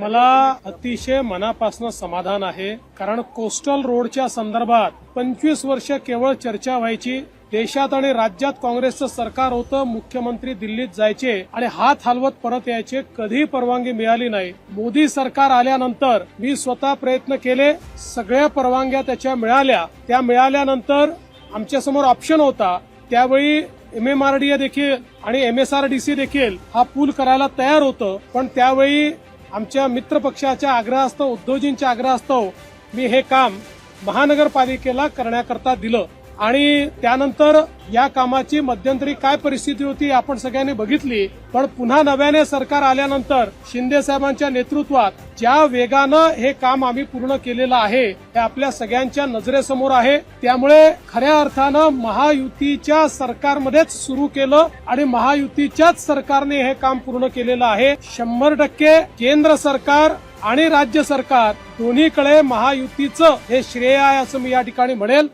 मला अतिशय मनापासून समाधान आहे. कारण कोस्टल रोडच्या संदर्भात पंचवीस वर्ष केवळ चर्चा व्हायची. देशात आणि राज्यात काँग्रेसचं सरकार होतं मुख्यमंत्री दिल्लीत जायचे आणि हात हलवत परत यायचे कधी परवानगी मिळाली नाही. मोदी सरकार आल्यानंतर मी स्वतः प्रयत्न केले सगळ्या परवानग्या त्याच्या मिळाल्या. त्या मिळाल्यानंतर आमच्यासमोर ऑप्शन होता. त्यावेळी एम एम आर डी देखील आणि M S R D C देखील हा पूल करायला तयार होतं. पण त्यावेळी आमच्या मित्रपक्षाच्या आग्रहास्तव उद्धवजींच्या आग्रहास्तव मी हे काम महानगरपालिकेला करण्याकरता दिलं. आणि त्यानंतर या कामाची मध्यंतरी काय परिस्थिती होती आपण सगळ्यांनी बघितली. पण पुन्हा नव्याने सरकार आल्यानंतर शिंदे साहेबांच्या नेतृत्वात ज्या वेगानं हे काम आम्ही पूर्ण केलेलं आहे हे आपल्या सगळ्यांच्या नजरेसमोर आहे. त्यामुळे खऱ्या अर्थानं महायुतीच्या सरकारमध्येच सुरू केलं आणि महायुतीच्याच सरकारने हे काम पूर्ण केलेलं आहे. शंभर टक्के केंद्र सरकार आणि राज्य सरकार दोन्हीकडे महायुतीचं हे श्रेय आहे असं मी या ठिकाणी म्हणेल.